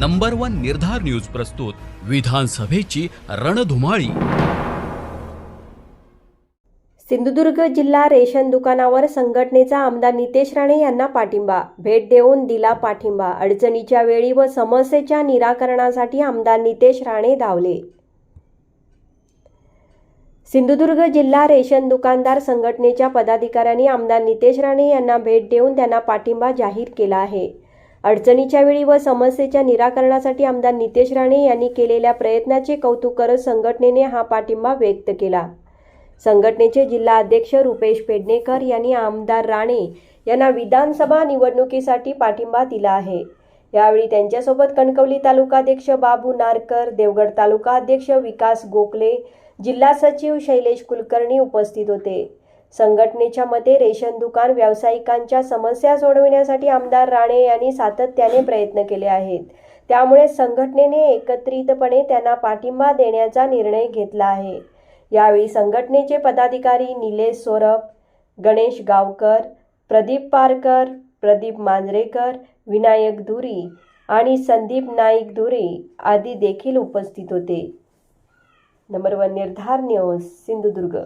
Number one Nirdhar news प्रस्तुत विधानसभेची रणधुमाळी. सिंधुदुर्ग जिल्हा रेशन दुकानावर संघटनेचा आमदार नितेश राणे यांना पाठिंबा. भेट देऊन दिला पाठिंबा. अडचणीच्या वेळी व समस्येच्या निराकरणासाठी आमदार नितेश राणे धावले. सिंधुदुर्ग जिल्हा रेशन दुकानदार संघटनेच्या पदाधिकाऱ्यांनी आमदार नितेश राणे यांना भेट देऊन त्यांना पाठिंबा जाहीर केला आहे. अडचणीच्या वेळी व समस्येच्या निराकरणासाठी आमदार नितेश राणे यांनी केलेल्या प्रयत्नाचे कौतुक करत संघटनेने हा पाठिंबा व्यक्त केला. संघटनेचे जिल्हा अध्यक्ष रुपेश पेडणेकर यांनी आमदार राणे यांना विधानसभा निवडणुकीसाठी पाठिंबा दिला आहे. यावेळी त्यांच्यासोबत कणकवली तालुकाध्यक्ष बाबू नारकर देवगड तालुका अध्यक्ष विकास गोखले जिल्हा सचिव शैलेश कुलकर्णी उपस्थित होते. संघटनेच्या मते रेशन दुकान व्यावसायिकांच्या समस्या सोडविण्यासाठी आमदार राणे यांनी सातत्याने प्रयत्न केले आहेत. त्यामुळे संघटनेने एकत्रितपणे त्यांना पाठिंबा देण्याचा निर्णय घेतला आहे. यावेळी संघटनेचे पदाधिकारी निलेश सोरप गणेश गावकर प्रदीप पारकर प्रदीप मांजरेकर विनायक धुरी आणि संदीप नाईक धुरी आदी देखील उपस्थित होते. Number one Nirdhar news Sindhudurg.